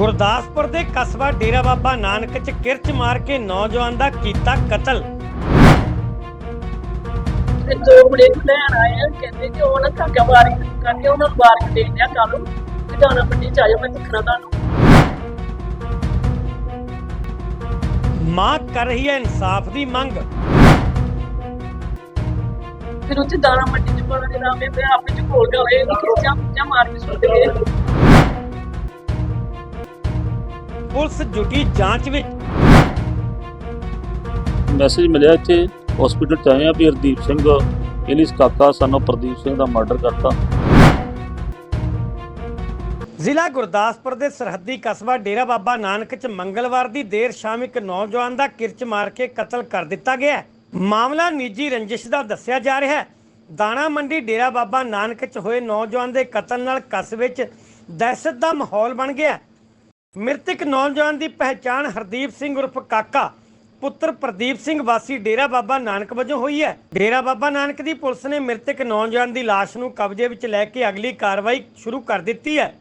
ਗੁਰਦਾਸਪੁਰ ਦੇ ਕਸਬਾ ਡੇਰਾ ਬਾਬਾ ਨਾਨਕ ਚ ਕਿਰਚ ਮਾਰ ਕੇ ਨੌਜਵਾਨ ਦਾ ਕੀਤਾ ਕਤਲ। ਤੇ ਦੋ ਮੁੰਡੇ ਨੂੰ ਲੈਣ ਆਏ ਆ ਕਹਿੰਦੇ ਕਿ ਉਹ ਨਾ ਕਾਕਾ ਵਾਰੀ ਕਰਕੇ ਉਹਨਾਂ ਨੂੰ ਵਾਰੀ ਦੇ ਦਿਆ ਕੱਲ ਨੂੰ। ਕਿ ਦਾਣਾ ਮੰਡੀ ਚ ਆਜੋ ਮੈਂ ਦਿਖਣਾ ਤੁਹਾਨੂੰ। ਮਾਂ ਕਰ ਰਹੀ ਹੈ ਇਨਸਾਫ ਦੀ ਮੰਗ। ਫਿਰ ਉੱਥੇ ਦਾਣਾ ਮੰਡੀ ਚ ਪਾਣਾ ਜਿਹੜਾ ਮੈਂ ਮੈਂ ਆਪੇ ਚ ਕੋਲ ਗਿਆ ਇਹ ਕਿ ਜਾਂ ਜਾਂ ਮਾਰ ਕੇ ਸੁੱਟ ਗਏ ਪੁਲਿਸ ਜੁਟੀ ਜਾਂਚ ਵਿੱਚ ਮੈਸੇਜ ਮਿਲਿਆ ਇੱਥੇ ਹਸਪੀਟਲ ਚ ਆਏ ਆ ਵੀ ਹਰਦੀਪ ਸਿੰਘ ਇਲਿਸ ਕਾਕਾ ਸਾਨੂੰ ਪ੍ਰਦੀਪ ਸਿੰਘ ਦਾ ਮਰਡਰ ਕਰਤਾ ਜ਼ਿਲ੍ਹਾ ਗੁਰਦਾਸਪੁਰ ਦੇ ਸਰਹੱਦੀ ਕਸਬਾ ਡੇਰਾ ਬਾਬਾ ਨਾਨਕ ਚ ਮੰਗਲਵਾਰ ਦੀ ਦੇਰ ਸ਼ਾਮ ਇੱਕ ਨੌਜਵਾਨ ਦਾ ਕਿਰਚ ਮਾਰ ਕੇ ਕਤਲ ਕਰ ਦਿੱਤਾ ਗਿਆ ਹੈ। ਮਾਮਲਾ ਨਿੱਜੀ ਰੰਜਿਸ਼ ਦਾ ਦੱਸਿਆ ਜਾ ਰਿਹਾ ਹੈ ਦਾਣਾ ਮੰਡੀ ਡੇਰਾ ਬਾਬਾ ਨਾਨਕ ਚ ਹੋਏ ਨੌਜਵਾਨ ਦੇ ਕਤਲ ਨਾਲ ਕਸਬੇ 'ਚ ਦਹਿਸ਼ਤ ਦਾ ਮਾਹੌਲ ਬਣ ਗਿਆ। ਮ੍ਰਿਤਕ ਨੌਜਵਾਨ ਦੀ ਪਹਿਚਾਣ ਹਰਦੀਪ ਸਿੰਘ ਉਰਫ ਕਾਕਾ, ਪੁੱਤਰ ਪ੍ਰਦੀਪ ਸਿੰਘ ਵਾਸੀ ਡੇਰਾ ਬਾਬਾ ਨਾਨਕ ਵਜੋਂ ਹੋਈ ਹੈ। ਡੇਰਾ ਬਾਬਾ ਨਾਨਕ ਦੀ ਪੁਲਿਸ ਨੇ ਮ੍ਰਿਤਕ ਨੌਜਵਾਨ ਦੀ ਲਾਸ਼ ਨੂੰ ਕਬਜ਼ੇ ਵਿੱਚ ਲੈ ਕੇ ਅਗਲੀ ਕਾਰਵਾਈ ਸ਼ੁਰੂ ਕਰ ਦਿੱਤੀ ਹੈ।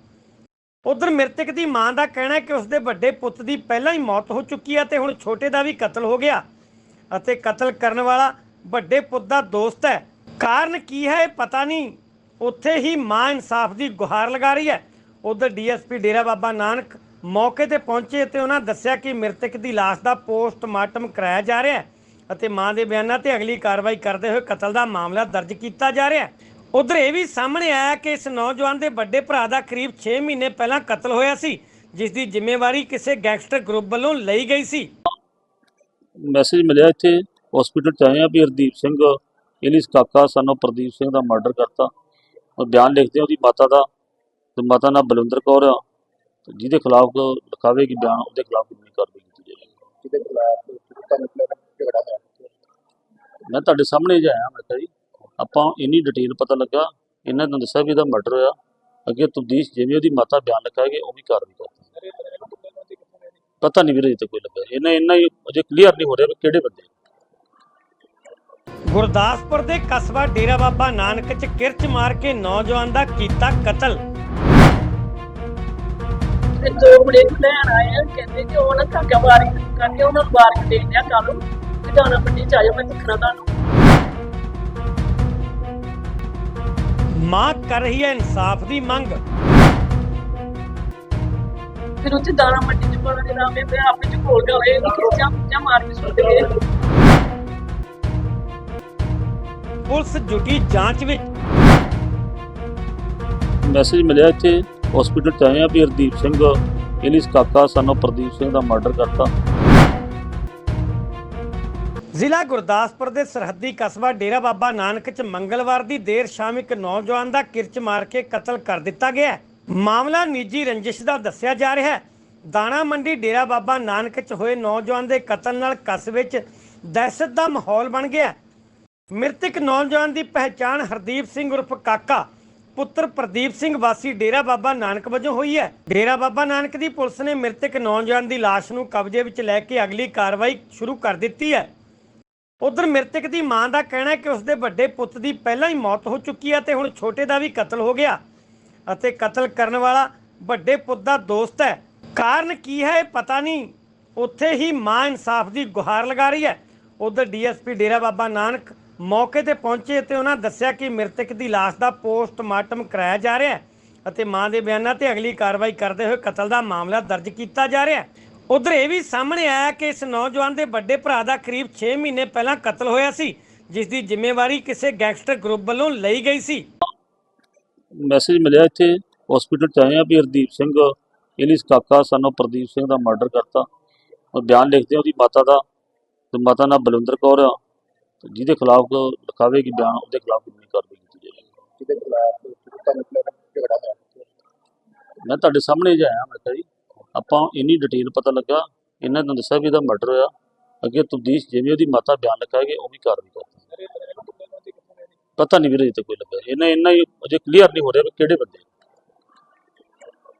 ਉਧਰ ਮ੍ਰਿਤਕ ਦੀ ਮਾਂ ਦਾ ਕਹਿਣਾ ਹੈ ਕਿ ਉਸਦੇ ਵੱਡੇ ਪੁੱਤ ਦੀ ਪਹਿਲਾਂ ਹੀ ਮੌਤ ਹੋ ਚੁੱਕੀ ਹੈ ਤੇ ਹੁਣ ਛੋਟੇ ਦਾ ਵੀ ਕਤਲ ਹੋ ਗਿਆ ਅਤੇ ਕਤਲ ਕਰਨ ਵਾਲਾ ਵੱਡੇ ਪੁੱਤ ਦਾ ਦੋਸਤ ਹੈ। ਕਾਰਨ ਕੀ ਹੈ ਇਹ ਪਤਾ ਨਹੀਂ। ਉੱਥੇ ਹੀ ਮਾਂ ਇਨਸਾਫ ਦੀ ਗੁਹਾਰ ਲਗਾ ਰਹੀ ਹੈ। ਉਧਰ ਡੀਐਸਪੀ ਡੇਰਾ ਬਾਬਾ ਨਾਨਕ ਮੌਕੇ ਤੇ ਪਹੁੰਚੇ ਤੇ ਉਹਨਾਂ ਦੱਸਿਆ ਕਿ ਮ੍ਰਿਤਕ ਦੀ ਲਾਸ਼ ਦਾ ਪੋਸਟਮਾਰਟਮ ਕਰਾਇਆ ਜਾ ਰਿਹਾ ਹੈ ਅਤੇ ਮਾਂ ਦੇ ਬਿਆਨਾਂ ਤੇ ਅਗਲੀ ਕਾਰਵਾਈ ਕਰਦੇ ਹੋਏ ਕਤਲ ਦਾ ਮਾਮਲਾ ਦਰਜ ਕੀਤਾ ਜਾ ਰਿਹਾ ਹੈ। ਉਧਰ ਇਹ ਵੀ ਸਾਹਮਣੇ ਆਇਆ ਕਿ ਇਸ ਨੌਜਵਾਨ ਦੇ ਵੱਡੇ ਭਰਾ ਦਾ ਕਰੀਬ 6 ਮਹੀਨੇ ਪਹਿਲਾਂ ਕਤਲ ਹੋਇਆ ਸੀ, ਜਿਸ ਦੀ ਜ਼ਿੰਮੇਵਾਰੀ ਕਿਸੇ ਗੈਂਗਸਟਰ ਗਰੁੱਪ ਵੱਲੋਂ ਲਈ ਗਈ ਸੀ। ਮੈਸੇਜ ਮਿਲਿਆ ਇੱਥੇ ਹਸਪੀਟਲ ਚ ਆਏ ਆ ਵੀ ਹਰਦੀਪ ਸਿੰਘ ਇਲਿਸ ਕਾਕਾ ਸਾਨੂੰ ਪ੍ਰਦੀਪ ਸਿੰਘ ਦਾ ਮਰਡਰ ਕਰਤਾ। ਉਹ ਬਿਆਨ ਲਿਖਦੇ ਆ ਉਹਦੀ ਮਾਤਾ ਦਾ, ਤੇ ਮਾਤਾ ਨਾਲ ਬਲਵਿੰਦਰ ਕੌਰ ਆ। ਜਿਹਦੇ ਖਿਲਾਫ ਲਿਖਾਵੇਗੀ ਬਿਆਨ ਉਹਦੇ ਖਿਲਾਫ ਕਾਨੂੰਨੀ ਕਾਰਵਾਈ ਕੀਤੀ ਜਾਏਗੀ। ਜਿਹਦੇ ਖਿਲਾਫ ਝਗੜਾ ਹੋਇਆ? ਮੈਂ ਤੁਹਾਡੇ ਸਾਹਮਣੇ ਜਿਹਾ ਆਇਆ ਮੈਂ ਕਿਹਾ ਜੀ ਆਪਾਂ ਇੰਨੀ ਡਿਟੇਲ ਪਤਾ ਲੱਗਾ ਇਹਨਾਂ ਨੇ ਦੱਸਿਆ ਵੀ ਇਹਦਾ ਮਰਡਰ ਹੋਇਆ। ਅੱਗੇ ਤਬਦੀਸ਼ ਜਿਵੇਂ ਉਹਦੀ ਮਾਤਾ ਬਿਆਨ ਲਿਖਾਏਗੀ ਉਹ ਵੀ ਕਾਰਵਾਈ ਕਰਦੇ ਪਤਾ ਨਹੀਂ ਵੀਰੇ ਤੇ ਕੋਈ ਲੱਗਾ। ਇਹਨਾਂ ਇੰਨਾ ਹੀ ਅਜੇ ਕਲੀਅਰ ਨਹੀਂ ਹੋ ਰਿਹਾ ਵੀ ਕਿਹੜੇ ਬੰਦੇ ਗੁਰਦਾਸਪੁਰ ਦੇ ਕਸਬਾ ਡੇਰਾ ਬਾਬਾ ਨਾਨਕ ਚ ਕਿਰਚ ਮਾਰ ਕੇ ਨੌਜਵਾਨ ਦਾ ਕੀਤਾ ਕਤਲ। ਤੇ ਦੋ ਮੁੰਡੇ ਨੂੰ ਲੈਣ ਆਏ ਆ ਕਹਿੰਦੇ ਕਿ ਉਹ ਨਾ ਕਾਕਾ ਵਾਰੀ ਕਰਕੇ ਉਹਨਾਂ ਨੂੰ ਵਾਰੀ ਦੇ ਦਿਆ ਕੱਲ ਨੂੰ। ਕਿ ਦਾਣਾ ਮੰਡੀ ਚ ਆਜੋ ਮੈਂ ਦਿਖਣਾ ਤੁਹਾਨੂੰ। ਮਾਂ ਕਰ ਰਹੀ ਹੈ ਇਨਸਾਫ ਦੀ ਮੰਗ। ਫਿਰ ਉੱਥੇ ਦਾਣਾ ਮੰਡੀ ਚ ਪਾਣਾ ਜਿਹੜਾ ਮੈਂ ਮੈਂ ਆਪੇ ਚ ਕੋਲ ਇਹ ਕਿ ਜਾਂ ਜਾਂ ਮਾਰ ਕੇ ਸੁੱਟ ਗਏ ਪੁਲਿਸ ਜੁਟੀ ਜਾਂਚ ਵਿੱਚ। ਮੈਸੇਜ ਮਿਲਿਆ ਇੱਥੇ ਹਸਪੀਟਲ ਚ ਆਏ ਆ ਵੀ ਹਰਦੀਪ ਸਿੰਘ ਇਲਿਸ ਕਾਕਾ ਸਾਨੂੰ ਪ੍ਰਦੀਪ ਸਿੰਘ ਦਾ ਮਰਡਰ ਕਰਤਾ ਜ਼ਿਲ੍ਹਾ ਗੁਰਦਾਸਪੁਰ ਦੇ ਸਰਹੱਦੀ ਕਸਬਾ ਡੇਰਾ ਬਾਬਾ ਨਾਨਕ ਚ ਮੰਗਲਵਾਰ ਦੀ ਦੇਰ ਸ਼ਾਮ ਇੱਕ ਨੌਜਵਾਨ ਦਾ ਕਿਰਚ ਮਾਰ ਕੇ ਕਤਲ ਕਰ ਦਿੱਤਾ ਗਿਆ ਹੈ। ਮਾਮਲਾ ਨਿੱਜੀ ਰੰਜਿਸ਼ ਦਾ ਦੱਸਿਆ ਜਾ ਰਿਹਾ ਹੈ ਦਾਣਾ ਮੰਡੀ ਡੇਰਾ ਬਾਬਾ ਨਾਨਕ ਚ ਹੋਏ ਨੌਜਵਾਨ ਦੇ ਕਤਲ ਨਾਲ ਕਸਬੇ 'ਚ ਦਹਿਸ਼ਤ ਦਾ ਮਾਹੌਲ ਬਣ ਗਿਆ ਹੈ। ਮ੍ਰਿਤਕ ਨੌਜਵਾਨ ਦੀ ਪਹਿਚਾਣ ਹਰਦੀਪ ਸਿੰਘ ਉਰਫ ਕਾਕਾ ਪੁੱਤਰ ਪ੍ਰਦੀਪ ਸਿੰਘ ਵਾਸੀ ਡੇਰਾ ਬਾਬਾ ਨਾਨਕ ਵਜੋਂ ਹੋਈ ਹੈ। ਡੇਰਾ ਬਾਬਾ ਨਾਨਕ ਦੀ ਪੁਲਿਸ ਨੇ ਮ੍ਰਿਤਕ ਨੌਜਵਾਨ ਦੀ ਲਾਸ਼ ਨੂੰ ਕਬਜ਼ੇ ਵਿੱਚ ਲੈ ਕੇ ਅਗਲੀ ਕਾਰਵਾਈ ਸ਼ੁਰੂ ਕਰ ਦਿੱਤੀ ਹੈ। ਉਧਰ ਮ੍ਰਿਤਕ ਦੀ ਮਾਂ ਦਾ ਕਹਿਣਾ ਹੈ ਕਿ ਉਸਦੇ ਵੱਡੇ ਪੁੱਤ ਦੀ ਪਹਿਲਾਂ ਹੀ ਮੌਤ ਹੋ ਚੁੱਕੀ ਹੈ ਤੇ ਹੁਣ ਛੋਟੇ ਦਾ ਵੀ ਕਤਲ ਹੋ ਗਿਆ। ਅਤੇ ਕਤਲ ਕਰਨ ਵਾਲਾ ਵੱਡੇ ਪੁੱਤ ਦਾ ਦੋਸਤ ਹੈ। ਕਾਰਨ ਕੀ ਹੈ ਇਹ ਪਤਾ ਨਹੀਂ। ਉੱਥੇ ਹੀ ਮਾਂ ਇਨਸਾਫ ਦੀ ਗੁਹਾਰ ਲਗਾ ਰਹੀ ਹੈ। ਉਧਰ ਡੀਐਸਪੀ ਡੇਰਾ ਬਾਬਾ ਨਾਨਕ ਮੌਕੇ ਤੇ ਪਹੁੰਚੇ ਤੇ ਉਹਨਾਂ ਦੱਸਿਆ ਕਿ ਮ੍ਰਿਤਕ ਦੀ ਲਾਸ਼ ਦਾ ਪੋਸਟਮਾਰਟਮ ਕਰਾਇਆ ਜਾ ਰਿਹਾ ਹੈ ਅਤੇ ਮਾਂ ਦੇ ਬਿਆਨਾਂ ਤੇ ਅਗਲੀ ਕਾਰਵਾਈ ਕਰਦੇ ਹੋਏ ਕਤਲ ਦਾ ਮਾਮਲਾ ਦਰਜ ਕੀਤਾ ਜਾ ਰਿਹਾ ਹੈ। ਉਧਰ ਇਹ ਵੀ ਸਾਹਮਣੇ ਆਇਆ ਕਿ ਇਸ ਨੌਜਵਾਨ ਦੇ ਵੱਡੇ ਭਰਾ ਦਾ ਕਰੀਬ 6 ਮਹੀਨੇ ਪਹਿਲਾਂ ਕਤਲ ਹੋਇਆ ਸੀ, ਜਿਸ ਦੀ ਜ਼ਿੰਮੇਵਾਰੀ ਕਿਸੇ ਗੈਂਗਸਟਰ ਗਰੁੱਪ ਵੱਲੋਂ ਲਈ ਗਈ ਸੀ। ਮੈਸੇਜ ਮਿਲਿਆ ਇੱਥੇ ਹਸਪੀਟਲ ਚ ਆਏ ਆ ਵੀ ਹਰਦੀਪ ਸਿੰਘ ਇਲਿਸ ਕਾਕਾ ਸਾਨੂੰ ਪ੍ਰਦੀਪ ਸਿੰਘ ਦਾ ਮਰਡਰ ਕਰਤਾ। ਉਹ ਬਿਆਨ ਲਿਖਦੇ ਉਹਦੀ ਮਾਤਾ ਦਾ, ਤੇ ਮਾਤਾ ਨਾਲ ਬਲਵਿੰਦਰ ਕੌਰ ਆ। ਜਿਹਦੇ ਖਿਲਾਫ ਲਿਖਾਵੇਗੀ ਬਿਆਨ ਉਹਦੇ ਖਿਲਾਫ ਕਾਨੂੰਨੀ ਕਾਰਵਾਈ ਕੀਤੀ ਜਾਏਗੀ। ਜਿਹਦੇ ਖਿਲਾਫ ਝਗੜਾ ਹੋਇਆ। ਮੈਂ ਤੁਹਾਡੇ ਸਾਹਮਣੇ ਜਿਹਾ ਆਇਆ ਮੈਂ ਕਿਹਾ ਜੀ ਆਪਾਂ ਇੰਨੀ ਡਿਟੇਲ ਪਤਾ ਲੱਗਾ ਇਹਨਾਂ ਨੇ ਦੱਸਿਆ ਵੀ ਇਹਦਾ ਮਰਡਰ ਹੋਇਆ। ਅੱਗੇ ਤਬਦੀਸ਼ ਜਿਵੇਂ ਉਹਦੀ ਮਾਤਾ ਬਿਆਨ ਲਿਖਾਏਗੀ ਉਹ ਵੀ ਕਾਰਵਾਈ ਕਰਦੇ ਪਤਾ ਨਹੀਂ ਵੀਰੇ ਇਹ ਤੇ ਕੋਈ ਲੱਗਾ। ਇਹਨਾਂ ਇੰਨਾ ਹੀ ਅਜੇ ਕਲੀਅਰ ਨਹੀਂ ਹੋ ਰਿਹਾ ਵੀ ਕਿਹੜੇ ਬੰਦੇ